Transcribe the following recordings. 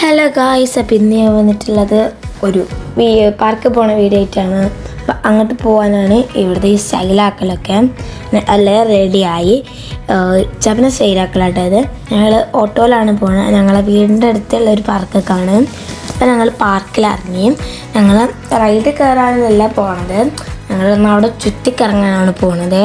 Hello guys അപ്പം ഇന്ന് ഞാൻ വന്നിട്ടുള്ളത് ഒരു പാർക്കിൽ പോണ വീഡിയോ ആയിട്ടാണ്. അപ്പം അങ്ങോട്ട് പോകാനാണ് ഇവിടുത്തെ ഈ സ്റ്റൈലാക്കലൊക്കെ. എല്ലാം റെഡിയായി ചപ്പന സ്റ്റൈലാക്കലാട്ടോ ഇത്. ഞങ്ങൾ ഓട്ടോയിലാണ് പോകുന്നത് ഞങ്ങളെ വീടിന്റെ അടുത്തുള്ള ഒരു പാർക്കൊക്കെയാണ് അപ്പം ഞങ്ങൾ പാർക്കിൽ ഇറങ്ങി. ഞങ്ങൾ റൈഡ് കയറാനല്ല പോണത്. ഞങ്ങൾ അവിടെ ചുറ്റിക്കറങ്ങാനാണ് പോണത്.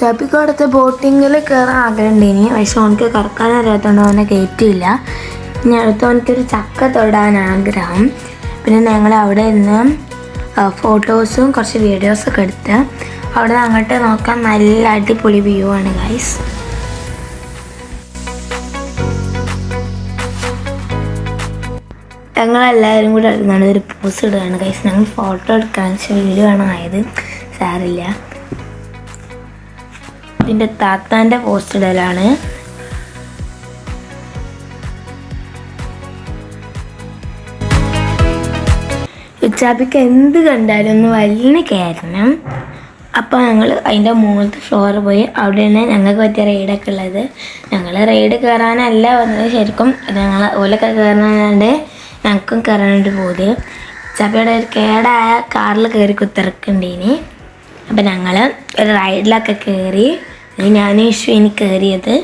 ഇച്ചാപ്പിക്ക് അവിടുത്തെ ബോട്ടിങ്ങിൽ കയറാൻ ആഗ്രഹമുണ്ടേനി. പക്ഷെ അവനക്ക് കറക്കാൻ അറിയാത്തതുകൊണ്ട് അവനെ കയറ്റിയില്ല ഇനി അടുത്ത് അവനക്കൊരു ചക്ക തൊടാൻ ആഗ്രഹം. പിന്നെ ഞങ്ങൾ അവിടെ നിന്ന് ഫോട്ടോസും കുറച്ച് വീഡിയോസൊക്കെ എടുത്ത് അവിടെ നിന്ന് അങ്ങോട്ട് നോക്കാൻ നല്ല അടിപൊളി വ്യൂ ആണ് ഗൈസ് ഞങ്ങളെല്ലാവരും കൂടെ നല്ലൊരു പോസ് ഇടുകയാണ് ഗൈസ് ഞങ്ങൾ ഫോട്ടോ എടുക്കാൻ വെച്ചാൽ വീഡിയോ ആണ് ആയത്. സാറില്ല ഇതിന്റെ താത്താന്റെ പോസ്റ്റ് ഉച്ചാപ്പിക്ക് എന്ത് കണ്ടാലും ഒന്ന് വലിയ കയറണം അപ്പോൾ ഞങ്ങൾ അതിന്റെ മുകളിലത്തെ ഫ്ലോർ പോയി അവിടെയാണ് ഞങ്ങൾക്ക് പറ്റിയ റൈഡൊക്കെ ഉള്ളത്. ഞങ്ങൾ റൈഡ് കയറാനല്ല വന്നത്. ശരിക്കും ഞങ്ങൾ ഓലൊക്കെ കയറാനാണ്ട് ഞങ്ങൾക്കും കയറാനായിട്ട് പോയത് ഉച്ചാപ്പിയുടെ ഒരു കേടായ കാറിൽ കയറി കുത്തിറക്കുണ്ടീനി. അപ്പം ഞങ്ങൾ ഒരു റൈഡിലൊക്കെ കയറി ഞാൻ ഇനി കയറിയത്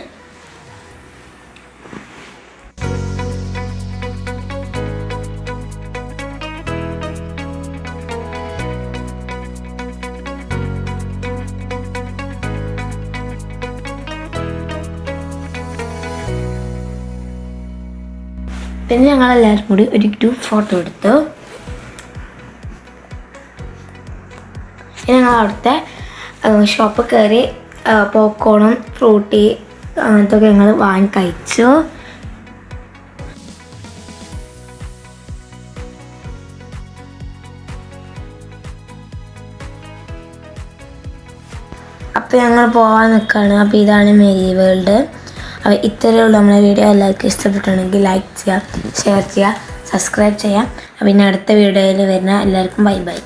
പിന്നെ ഞങ്ങളെല്ലാവരും കൂടി ഒരു ഗ്രൂപ്പ് ഫോട്ടോ എടുത്തു ഞങ്ങൾ അവിടുത്തെ ഷോപ്പ് കയറി പോപ്കോണും ഫ്രൂട്ടി അങ്ങനത്തെ ഞങ്ങൾ വാങ്ങി കഴിച്ചു. അപ്പോൾ ഞങ്ങൾ പോകാൻ നിൽക്കുകയാണ് അപ്പോൾ ഇതാണ് മേരി വേൾഡ് അപ്പോൾ ഇത്രയേ ഉള്ളൂ. നമ്മുടെ വീഡിയോ എല്ലാവർക്കും ഇഷ്ടപ്പെട്ടുണ്ടെങ്കിൽ ലൈക്ക് ചെയ്യുക ഷെയർ ചെയ്യുക സബ്സ്ക്രൈബ് ചെയ്യുക. പിന്നെ അടുത്ത വീഡിയോയിൽ വരുന്ന എല്ലാവർക്കും ബൈ ബൈ